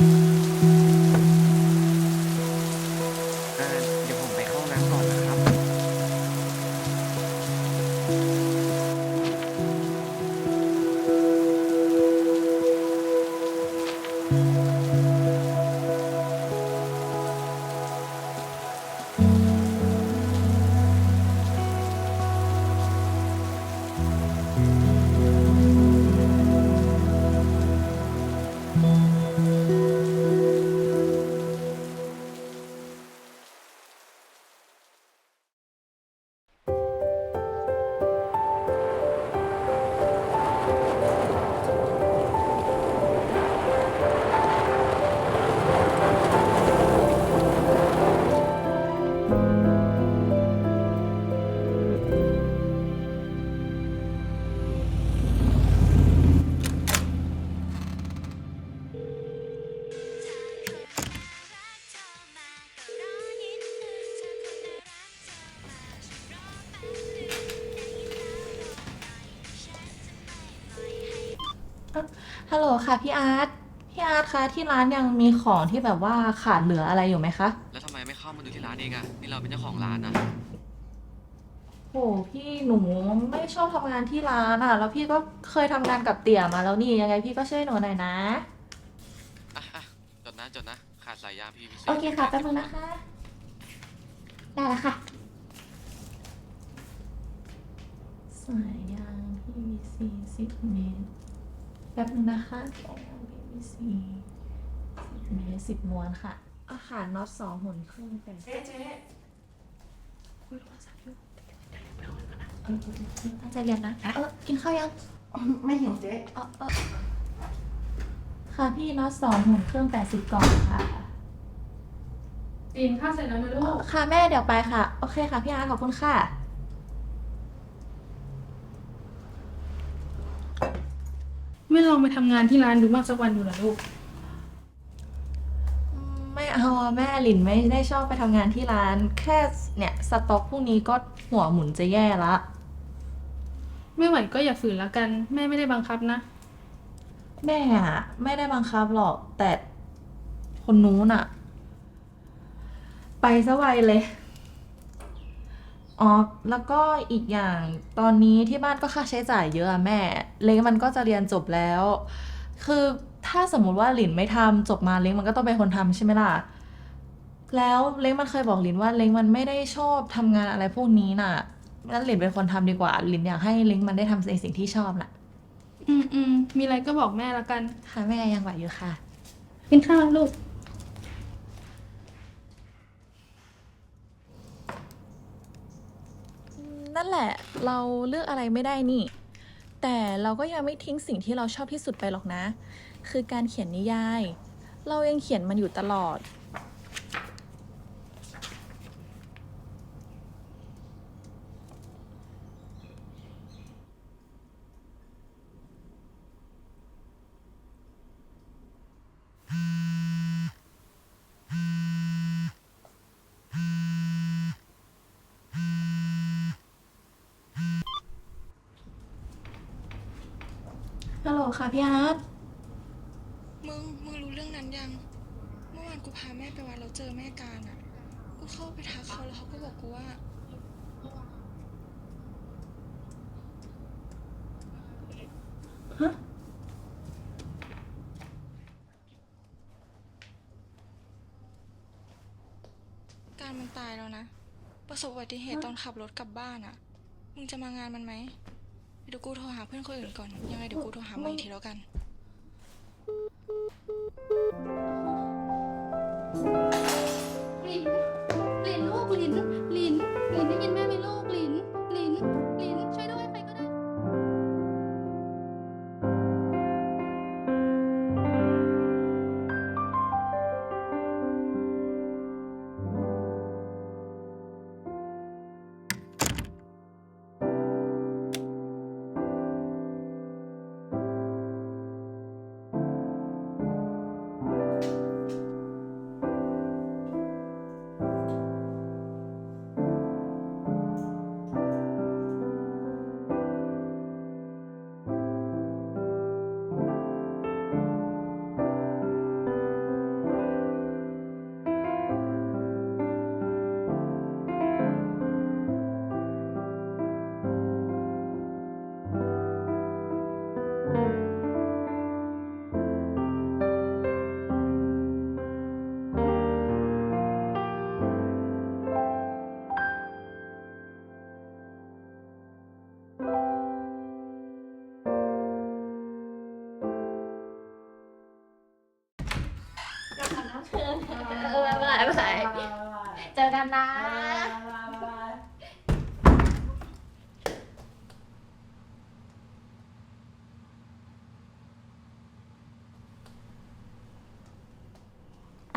อ่า ฮัลโหลค่ะพี่อาร์ต พี่อาร์ตคะที่ร้านยังมีของที่แบบว่าขาดเหลืออะไรอยู่ไหมคะ แล้วทำไมไม่เข้ามาดูที่ร้านเองอะนี่เราเป็นเจ้าของร้านอะโหพี่หนูไม่ชอบทำงานที่ร้านอะ แล้วพี่ก็เคยทำงานกับเตี่ยมาแล้วนี่ยังไงพี่ก็ช่วยหนูหน่อยนะ อะอะจดนะจดนะ ขาดสายยาง PVC โอเคค่ะแป๊บนึงนะคะ ได้แล้วค่ะ สายยาง PVC สิบเมตรแป๊บนึงนะคะสายยาง PVC สิบเมตรสิบม้วนค่ะ อาหารน็อตสองหุ่นครึ่งแต่เจ๊เจ๊คุยโทรศัพท์อยู่เออเออตั้งใจเรียนนะ เออ กินข้าวยัง ไม่หิวเจ๊เออเออค่ะพี่น็อตสองหุ่นเครื่องแปดสิบกล่องค่ะปีนข้าวเสร็จแล้วนะลูก ค่ะแม่เดี๋ยวไปค่ะ โอเคค่ะพี่อาร์ตขอบคุณค่ะ ไม่ลองไปทำงานที่ร้านดูบ้างสักวันดูเหรอลูก ไม่เอาอะแม่หลินไม่ได้ชอบไปทำงานที่ร้าน แค่เนี่ยสต็อกพวกนี้ก็หัวหมุนจะแย่ละ ไม่ไหวก็อย่าฝืนละกัน แม่ไม่ได้บังคับนะ แม่อะไม่ได้บังคับหรอกแต่คนนู้นอะไปซะไวเลย อ๋อ แล้วก็อีกอย่างตอนนี้ที่บ้านก็ค่าใช้จ่ายเยอะอะแม่ เล้งมันก็จะเรียนจบแล้ว คือถ้าสมมุติว่าหลินไม่ทำจบมาเล้งมันก็ต้องเป็นคนทำใช่ไหมล่ะ แล้วเล้งมันเคยบอกหลินว่าเล้งมันไม่ได้ชอบทำงานอะไรพวกนี้น่ะงั้นหลินเป็นคนทำดีกว่าหลินอยากให้เล้งมันได้ทำในสิ่งที่ชอบน่ะ อืมอืมมีอะไรก็บอกแม่ละกัน ค่ะแม่ยังไหวอยู่ค่ะ กินข้าวลูก นั่นแหละ เราเลือกอะไรไม่ได้นี่ แต่เราก็ยังไม่ทิ้งสิ่งที่เราชอบที่สุดไปหรอกนะ คือการเขียนนิยาย เรายังเขียนมันอยู่ตลอด พี่อาร์ตมึง มึงรู้เรื่องนั้นยัง เมื่อวานกูพาแม่ไปวัดแล้วเจอแม่การอะ กูเข้าไปทักเขาแล้วเขาก็บอกกูว่า ฮะ การมันตายแล้วนะ ประสบอุบัติเหตุตอนขับรถกลับบ้านอะ มึงจะมางานมันไหม เดี๋ยวกูโทรหาเพื่อนคนอื่นก่อน ยังไงเดี๋ยวกูโทรหามึงอีกทีแล้วกัน ลินลินลูกลินลินลินได้ยินแม่ไหมลูก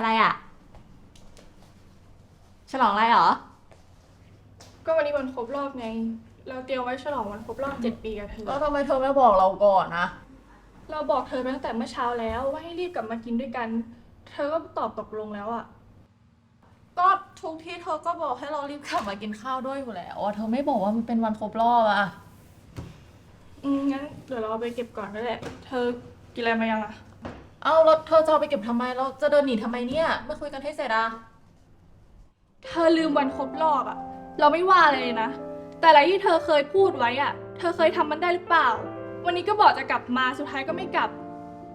อะไรอะ ฉลองอะไรเหรอ ก็วันนี้วันครบรอบไง เราเตรียมไว้ฉลองวันครบรอบเจ็ดปีกับเธอ แล้วทำไมเธอไม่บอกเราก่อนนะเราบอกเธอไปตั้งแต่เมื่อเช้าแล้วว่าให้รีบกลับมากินด้วยกัน เธอก็ตอบตกลงแล้วอะก็ทุกที่เธอก็บอกให้เรารีบกลับมากินข้าวด้วยอยู่แล้วอะเธอไม่บอกว่ามันเป็นวันครบรอบอะอืมงั้นเดี๋ยวเราเอาไปเก็บก่อนก็ได้เธอกินอะไรมายังอะ เอาแล้วเธอจะเอาไปเก็บทำไมเราจะเดินหนีทำไมเนี่ยไม่คุยกันให้เสร็จอะเธอลืมวันครบรอบอะเราไม่ว่าเลยนะ แต่อะไรที่เธอเคยพูดไว้อะเธอเคยทำมันได้หรือเปล่า วันนี้ก็บอกจะกลับมาสุดท้ายก็ไม่กลับ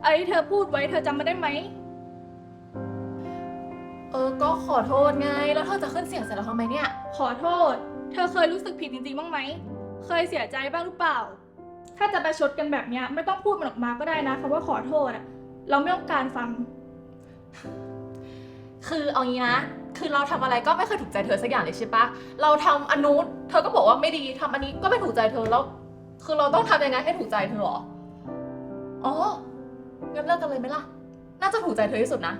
อะไรที่เธอพูดไว้เธอจำมันได้ไหม เออ ก็ขอโทษไง แล้วเธอจะขึ้นเสียงเสร็จแล้วทำไมเนี่ย ขอโทษ เธอเคยรู้สึกผิดจริงๆ บ้างไหม เคยเสียใจบ้างหรือเปล่า ถ้าจะไปชดกันแบบเนี้ยไม่ต้องพูดมันออกมาก็ได้นะคำว่าขอโทษอะ เราไม่ต้องการฟัง คือเอางี้นะ คือเราทำอะไรก็ไม่เคยถูกใจเธอสักอย่างเลยใช่ปะ เราทำอันนู้นเธอก็บอกว่าไม่ดีทำอันนี้ก็ไม่ถูกใจเธอแล้ว คือเราต้องทำยังไงให้ถูกใจเธอเหรอ อ๋อ งั้นเลิกกันเลยไหมล่ะ น่าจะถูกใจเธอที่สุดนะ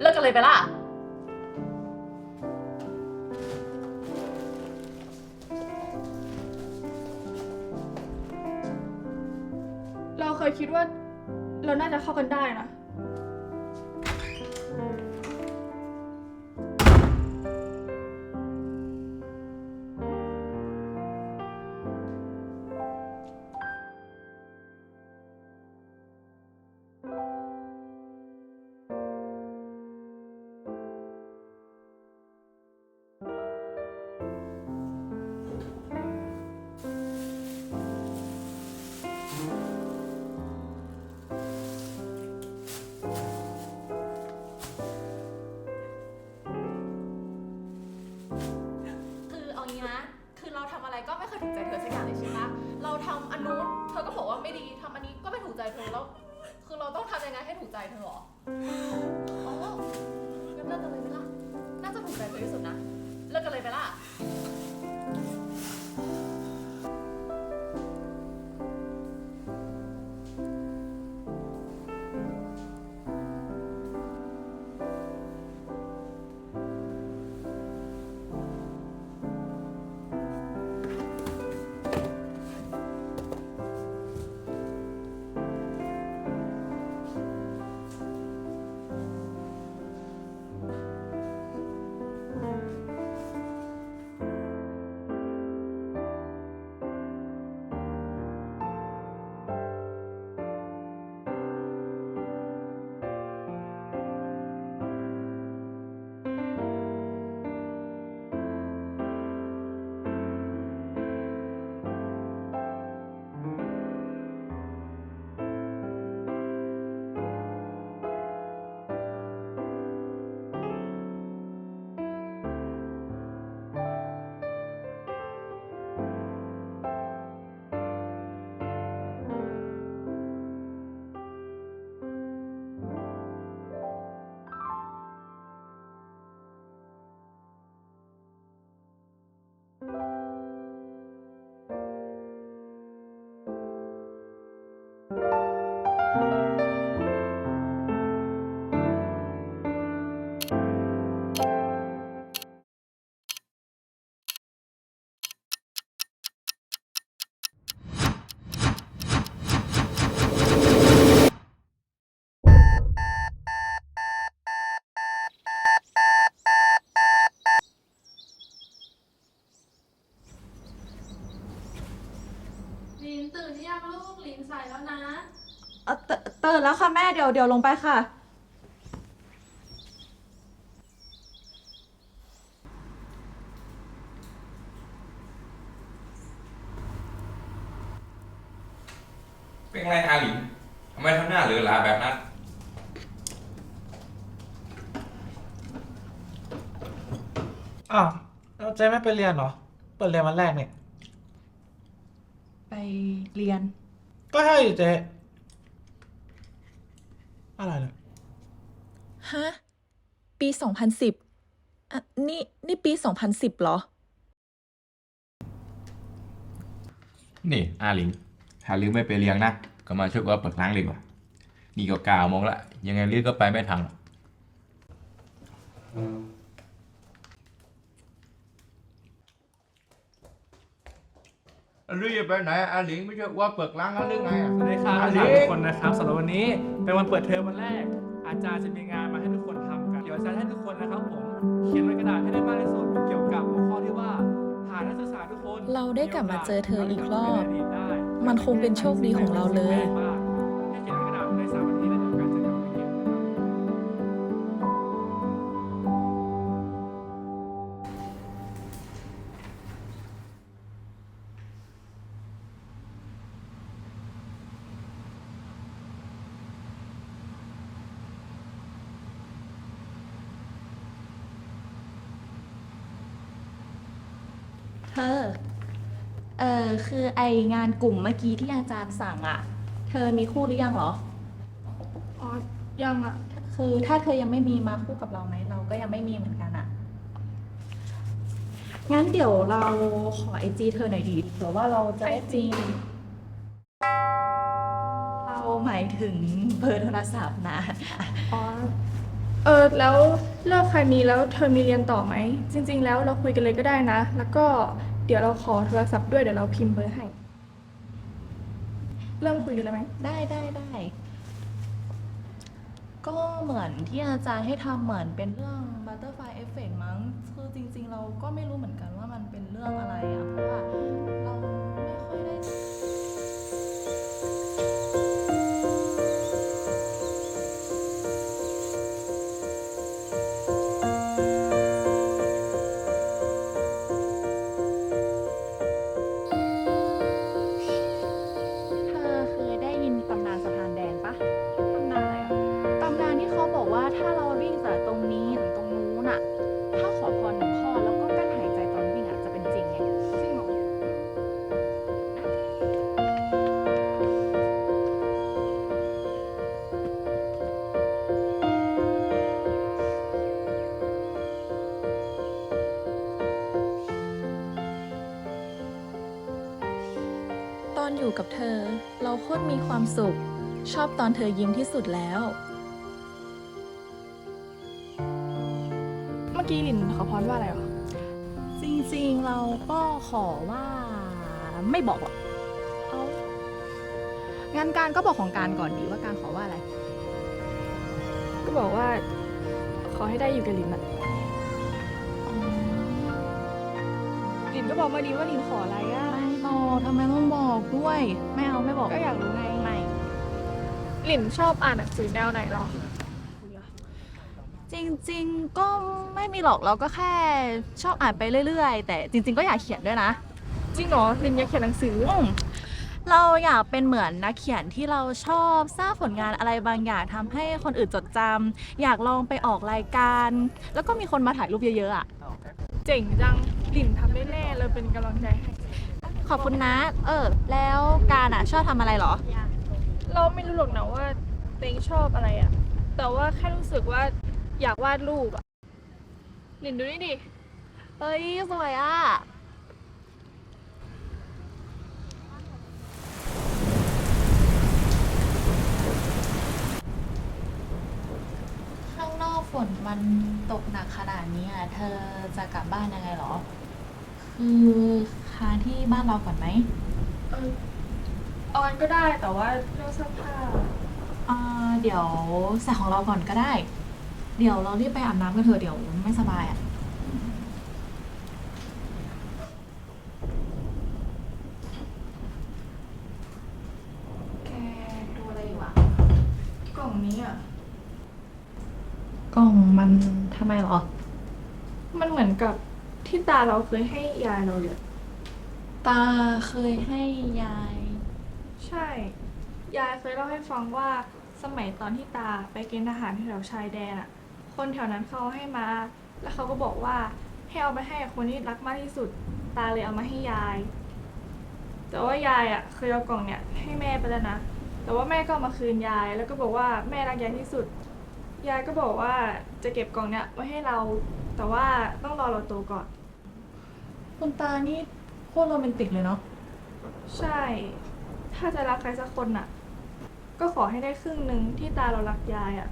เลิกกันเลยไหมล่ะ เราเคยคิดว่า เราน่าจะเข้ากันได้นะ ถูกใจเธอสักอย่างเลยใช่ปะเราทำอันนู้นเธอก็บอกว่าไม่ดีทำอันนี้ก็ไม่ถูกใจเธอแล้ว คือเราต้องทำยังไงให้ถูกใจเธอหรอ รือยังลูกลินใส่แล้วนะ เอ่อเตตื่นแล้วค่ะแม่เดี๋ยวเดี๋ยวลงไปค่ะ เป็นไรอาหลินทำไมทำหน้าเหลือหลาแบบนั้น อ้าวแล้วเจ๊ไม่ไปเรียนเหรอ เปิดเรียนวันแรกเนี่ยไป เรียน ก็ใช่ดิเจ๊อะไรเนี่ยฮะ ปี 2010อะนี่นี่ปี 2010เหรอ นี่อาหลิงถ้าลืมไม่ไปเรียงนะ ก็มาช่วยว่าเปิดร้านเลยดีกว่า นี่ก็กล่าวโมงละ ยังไงลือก็ไปไม่ทันหรอก ลือจะไปไหนอาหลิงไม่ช่วยว่าเปิดร้านแล้วหรือไงอะสวัสดีครับอาหทุลิกงคนนะครับสำหรับวันนี้เป็นวันเปิดเทอมวันแรก อาจารย์จะมีงานมาให้ทุกคนทำกันเดี๋ยวอาจารย์ให้ทุกคนนะครับผมเขียนบนกระดาษให้ได้มากที่สุดเกี่ยวกับหัวข้อที่ว่าหากนักศึกษาทุกคนเราได้กลับมาเจอเธออีกรอบได้มันคงเป็นโชคดีของเราเลย เออคือไองานกลุ่มเมื่อกี้ที่อาจารย์สั่งอะเธอมีคู่หรือยังเหรอ อ๋อ ยังอะคือถ้าเธอยังไม่มีมาคู่กับเราไหมเราก็ยังไม่มีเหมือนกันอะงั้นเดี๋ยวเราขอไอจีเธอหน่อยดีเผื่อว่าเราจะได้จริงเราหมายถึงเบอร์โทรศัพท์นะ อ๋อ เออ แล้วเลิกใครมีแล้วเธอมีเรียนต่อไหม จริง ๆ แล้วเราคุยกันเลยก็ได้นะ แล้วก็เดี๋ยวเราขอโทรศัพท์ด้วยเดี๋ยวเราพิมพ์เบอร์ให้ เริ่มคุยกันเลยไหม ได้ได้ได้ ก็เหมือนที่อาจารย์ให้ทำเหมือนเป็นเรื่อง butterfly effect มั้ง คือจริง ๆ เราก็ไม่รู้เหมือนกันว่ามันเป็นเรื่องอะไรอะเพราะว่า อนอยู่กับเธอ เราโคตรมีความสุข ชอบตอนเธอยิ้มที่สุดแล้ว เมื่อกี้หลินขอพรว่าอะไรวะจริงๆเราก็ขอว่าไม่บอกหรอกเอางั้นการก็บอกของการก่อนดีว่าการขอว่าอะไร ก็บอกว่า ขอให้ได้อยู่กับหลินอะหลินก็บอกมาดีว่าหลินขออะไรอะไม่ บอกทำไมต้องบอกด้วย ไม่เอาไม่บอก ก็อยากรู้ไงไม่หลินชอบอ่านหนังสือแนวไหนหรอ จริง ๆ ก็ไม่มีหรอกเราก็แค่ชอบอ่านไปเรื่อย ๆ แต่จริง ๆ ก็อยากเขียนด้วยนะ จริงเหรอหลินอยากเขียนหนังสือ อืมเราอยากเป็นเหมือนนักเขียนที่เราชอบสร้างผลงานอะไรบางอย่างทำให้คนอื่นจดจำอยากลองไปออกรายการ แล้วก็มีคนมาถ่ายรูปเยอะๆอะ เจ๋งจังหลินทำได้แน่เลยเป็นกำลังใจให้ ขอบคุณนะ เออ แล้วการอะชอบทำอะไรเหรอ เราไม่รู้หรอกนะว่าตัวเองชอบอะไรอะแต่ว่าแค่รู้สึกว่าอยากวาดรูปอะหลินดูนี่ดิเฮ้ยสวยอะ ข้างนอกฝนมันตกหนักขนาดนี้อะ เธอจะกลับบ้านยังไงเหรอ คือค้างที่บ้านเราก่อนไหมเออเอางั้นก็ได้แต่ว่าเรื่องเสื้อผ้าอ่าเดี๋ยวใส่ของเราก่อนก็ได้ เดี๋ยวเรารีบไปอาบน้ำกันเถอะเดี๋ยวไม่สบายอะ แกดูอะไรอยู่อะกล่องนี้อะกล่องมันทำไมเหรอ มันเหมือนกับที่ตาเราเคยให้ยายเราเลย ตาเคยให้ยาย ใช่ ยายเคยเล่าให้ฟังว่าสมัยตอนที่ตาไปเกณฑ์ทหารที่แถวชายแดนอะคนแถวนั้นเขาให้มา แล้วเขาก็บอกว่าให้เอาไปให้คนที่รักมากที่สุด ตาเลยเอามาให้ยาย แต่ว่ายายอะเคยเอากล่องเนี่ยให้แม่ไปแล้วนะ แต่ว่าแม่ก็เอามาคืนยาย แล้วก็บอกว่าแม่รักยายที่สุด ยายก็บอกว่าจะเก็บกล่องเนี้ยไว้ให้เรา แต่ว่าต้องรอเราโตก่อน คุณตานี่ โคตรโรแมนติกเลยเนาะใช่ ถ้าจะรักใครสักคนน่ะ ก็ขอให้ได้ครึ่งหนึ่งที่ตาเรารักยายอะ่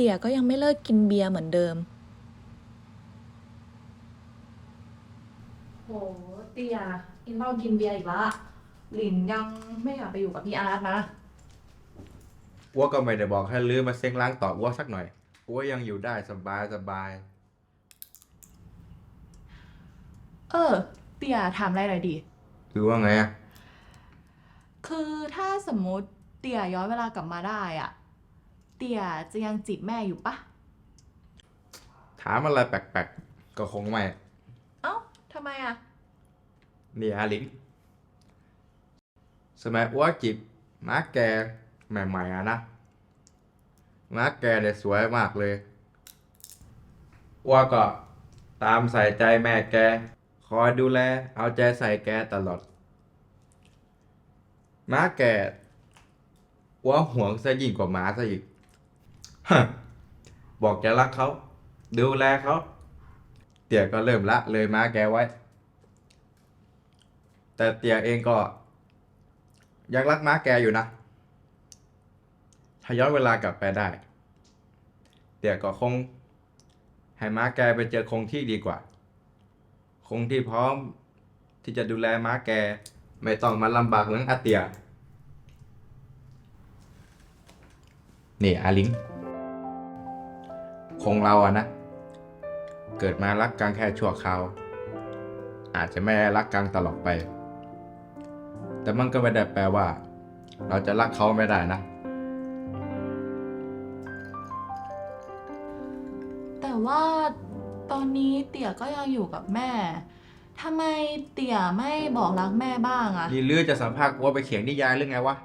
ตี่ยก็ยังไม่เลิกกินเบียร์เหมือนเดิม โหเตี่ยกินเหล้ากินเบียร์อีกละหลินยังไม่อยากไปอยู่กับพี่อาร์ตนะ อ้วก็ไม่ได้บอกให้ลือมาเซ็งล้างต่ออ้วสักหน่อยอ้วยังอยู่ได้สบายสบายเออ เตี่ยถามอะไรหน่อยดิ คือว่าไงอะ คือถ้าสมมุติเตี่ยย้อนเวลากลับมาได้อะ เตี่ยจะยังจีบแม่อยู่ปะถามอะไรแปลกๆ ก็คงไม่ เอ้าทำไมอะนี่อาลิงสมัยอ้วจีบม้าแกใหม่ๆอะนะม้าแกเนี่ยสวยมากเลยอ้วก็ตามใส่ใจแม่แก คอยดูแล เอาใจใส่แกตลอดม้าแกอ้วห่วงซะยิ่งกว่าหมาซะอีกฮะ บอกจะรักเขา ดูแลเขาเตี่ยก็เริ่มละเลยม้าแกไว้ แต่เตี่ยเองก็ ยังรักม้าแกอยู่นะ ถ้าย้อนเวลากลับไปได้ เตี่ยก็คง ให้ม้าแกไปเจอคงที่ดีกว่า คงที่พร้อมที่จะดูแลม้าแก ไม่ต้องมาลำบากเหมือนอาเตียนี่อาลิง คงเราอะนะ เกิดมารักกันแค่ชั่วคราว อาจจะไม่ได้รักกันตลอดไป แต่มันก็ไม่ได้แปลว่า เราจะรักเขาไม่ได้นะ แต่ว่าตอนนี้เตี่ยก็ยังอยู่กับแม่ทำไมเตี่ยไม่บอกรักแม่บ้างอะนี่ลือจะสัมภาษณ์กูว่าไปเขียนนิยายหรือไงวะ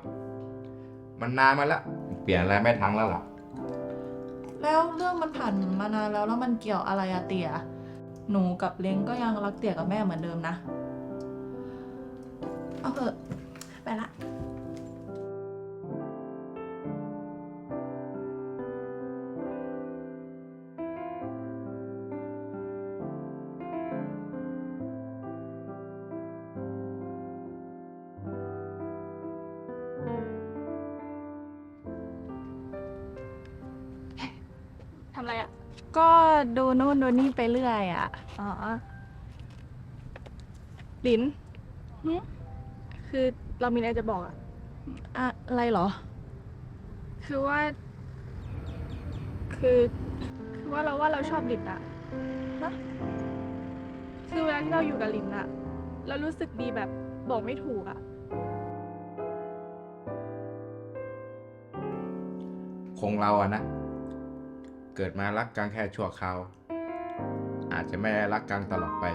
มันนานมาแล้วเปลี่ยนอะไรไม่ทังแล้วล่ะ แล้วเรื่องมันผ่านมานานแล้วแล้วมันเกี่ยวอะไรอะเตี่ยหนูกับเล้งก็ยังรักเตี่ยกับแม่เหมือนเดิมนะ เอาเถอะไปละ อะไรอะ่ะ ก็ดูนู่นดูนี่ไปเรื่อยอะอ๋อลินหึคือเรามีอะไรจะบอกอะอะอะไรเหรอ คือว่า คือ คือว่าเราว่าเราชอบลินอะนะคือเวลาที่เราอยู่กับลินอะเรารู้สึกดีแบบบอกไม่ถูกอะคงเราอะนะ เกิดมารักกันแค่ชั่วคราว อาจจะไม่ได้รักกันตลอดไป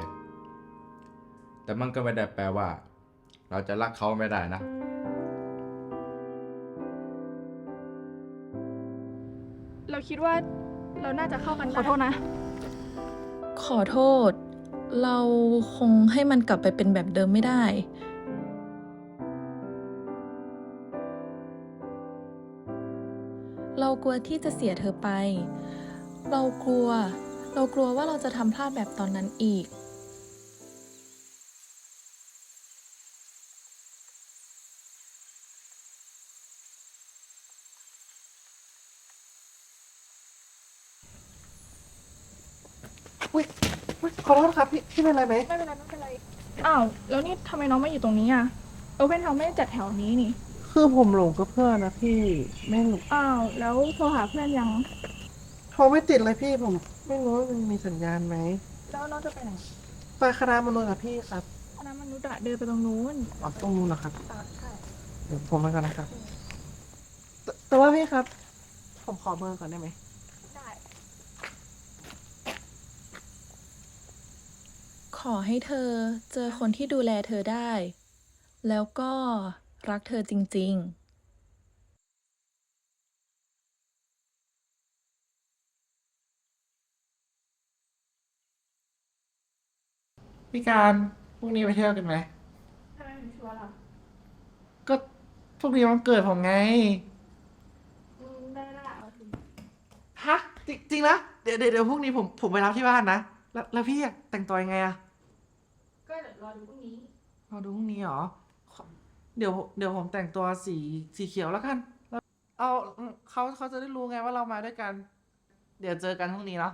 แต่มันก็ไม่ได้แปลว่า เราจะรักเขาไม่ได้นะเราคิดว่าเราน่าจะเข้ากันขอโทษนะ ขอโทษ เราคงให้มันกลับไปเป็นแบบเดิมไม่ได้ กลัวที่จะเสียเธอไป เรากลัว เรากลัวว่าเราจะทำพลาดแบบตอนนั้นอีก อุ้ยอุ๊ยขอโทษครับพี่พี่เป็นอะไรไหม ไม่เป็นไรไม่เป็นไร อ้าว แล้วนี่ทำไมน้องไม่อยู่ตรงนี้อะเออเพื่อนเขาไม่ได้จัดแถวนี้นี่ คือผมหลงกับเพื่อนนะพี่แม่งอ้าวแล้วโทรหาเพื่อนยัง โทรไม่ติดเลยพี่ผม ไม่รู้ว่ามันมีสัญญาณไหมแล้วน้องจะไปไหนไปคณะมนุษย์กับพี่ครับคณะมนุษย์อะเดินไปตรงนู้นอ๋อตรงนู้นเหรอครับอ่าใช่เดี๋ยวผมไปก่อนนะครับแต่แต่ว่าพี่ครับ ผมขอเบอร์ก่อนได้ไหมได้ขอให้เธอเจอคนที่ดูแลเธอได้ แล้วก็ รักเธอจริง ๆพี่การพรุ่งนี้ไปเที่ยวกันไหมทำไมถึงชัวร์ล่ะก็พรุ่งนี้วันเกิดผมไงอืมได้ได้เอาถึงฮะจริงจริงนะเดี๋ยวเดี๋ยวเดี๋ยวพรุ่งนี้ผมผมไปรับที่บ้านนะแล้วแล้วพี่อะแต่งตัวยังไงอะก็เดี๋ยวรอดูพรุ่งนี้ รอดูพรุ่งนี้เหรอขอ เดี๋ยวเดี๋ยวผมแต่งตัวสีสีเขียวแล้วกัน เอาเขาเขาจะได้รู้ไงว่าเรามาด้วยกัน เดี๋ยวเจอกันพรุ่งนี้เนาะ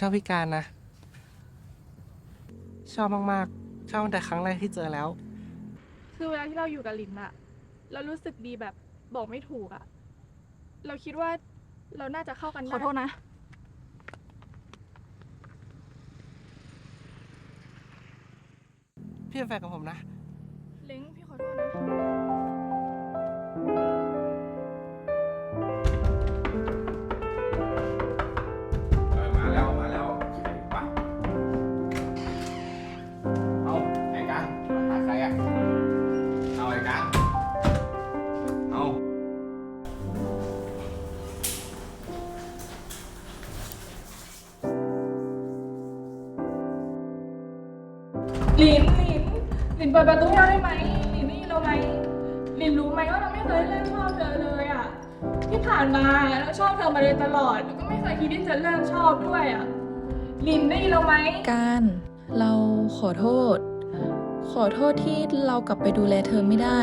ชอบพี่การนะ ชอบมากๆ ชอบตั้งแต่ครั้งแรกที่เจอแล้ว คือเวลาที่เราอยู่กับลินอะเรารู้สึกดีแบบบอกไม่ถูกอะเราคิดว่าเราน่าจะเข้ากันได้ขอโทษนะ พี่เป็นแฟนกับผมนะ เล้งพี่ขอโทษนะ ปิดประตูให้เราได้ไหมลินได้ยินเราไหมลินรู้ไหมว่าเราไม่เคยเลิกชอบเธอเลยอะที่ผ่านมาเราชอบเธอมาโดยตลอดแล้วก็ไม่เคยคิดที่จะเลิกชอบด้วยอะลินได้ยินเราไหมการเราขอโทษ ขอโทษที่เรากลับไปดูแลเธอไม่ได้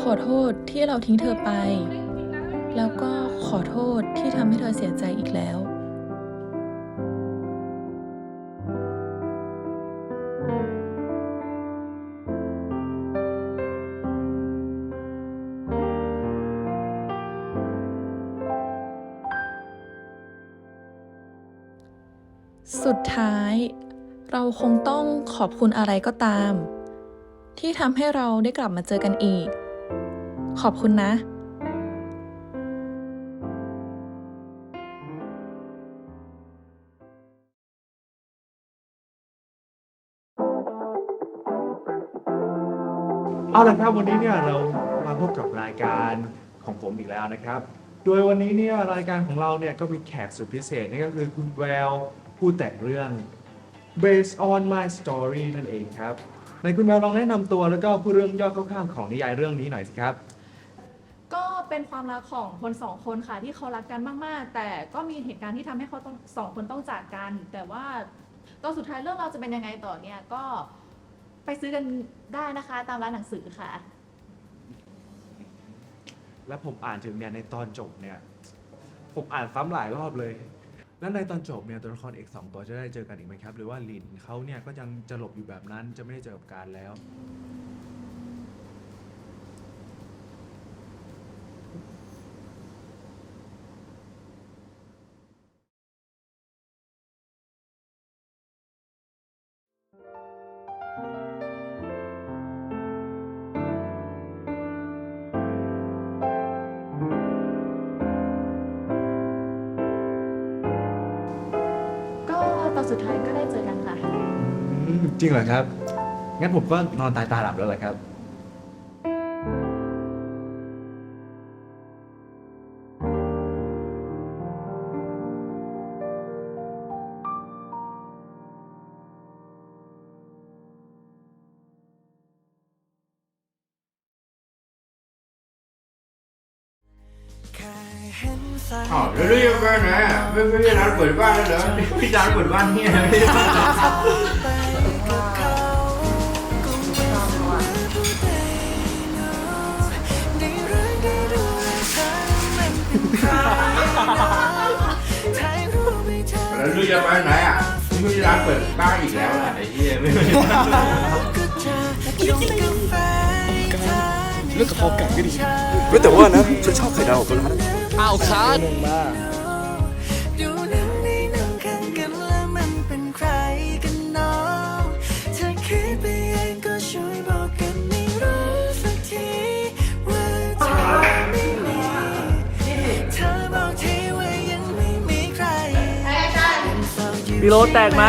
ขอโทษที่เราทิ้งเธอไป แล้วก็ขอโทษที่ทำให้เธอเสียใจอีกแล้ว สุดท้าย เราคงต้องขอบคุณอะไรก็ตาม ที่ทำให้เราได้กลับมาเจอกันอีก ขอบคุณนะเอาละครับวันนี้เนี่ยเรามาพบกับรายการของผมอีกแล้วนะครับ โดยวันนี้เนี่ยรายการของเราเนี่ยก็มีแขกสุดพิเศษนั่นก็คือคุณแวว ผู้แต่งเรื่อง based on my story นั่นเองครับในคุณแววลองแนะนำตัวแล้วก็ผู้เรื่องย่อคร่าวๆของนิยายเรื่องนี้หน่อยสิครับ ก็เป็นความรักของคนสองคนค่ะที่เขารักกันมากๆ แต่ก็มีเหตุการณ์ที่ทำให้เขาต้องสองคนต้องจากกัน แต่ว่าตอนสุดท้ายเรื่องเราวจะเป็นยังไงต่อเนี่ยก็ไปซื้อกันได้นะคะตามร้านหนังสือค่ะ และผมอ่านถึงเนี่ยในตอนจบเนี่ย ผมอ่านซ้ำหลายรอบเลย แล้วในตอนจบเนี่ยตัวละครเอกสองตัวจะได้เจอกันอีกไหมครับ หรือว่าลินเขาเนี่ยก็ยังจะหลบอยู่แบบนั้นจะไม่ได้เจอกับการแล้ว จริงเหรอครับ งั้นผมก็นอนตายตาหลับแล้วแหละครับ อ๋แล้วเรื่องกันนะไม่ไม่ร้านเปิดบ้านแล้วเหรอพี่ร้านเปิดบ้านเนี่ย แล้วลูกจะไปไหนอะนี่ไม่ใช่ร้านเปิดบ้านอีกแล้วอะไอ้เหี้ยไม่ใช่เลิกกับพอกันก็ดีเว้ยแต่ว่านะฉันชอบไข่ดาวกับร้านนั้นอ้าวคัดดู มีใครยังเฝ้าอยู่บิโลแตกไหม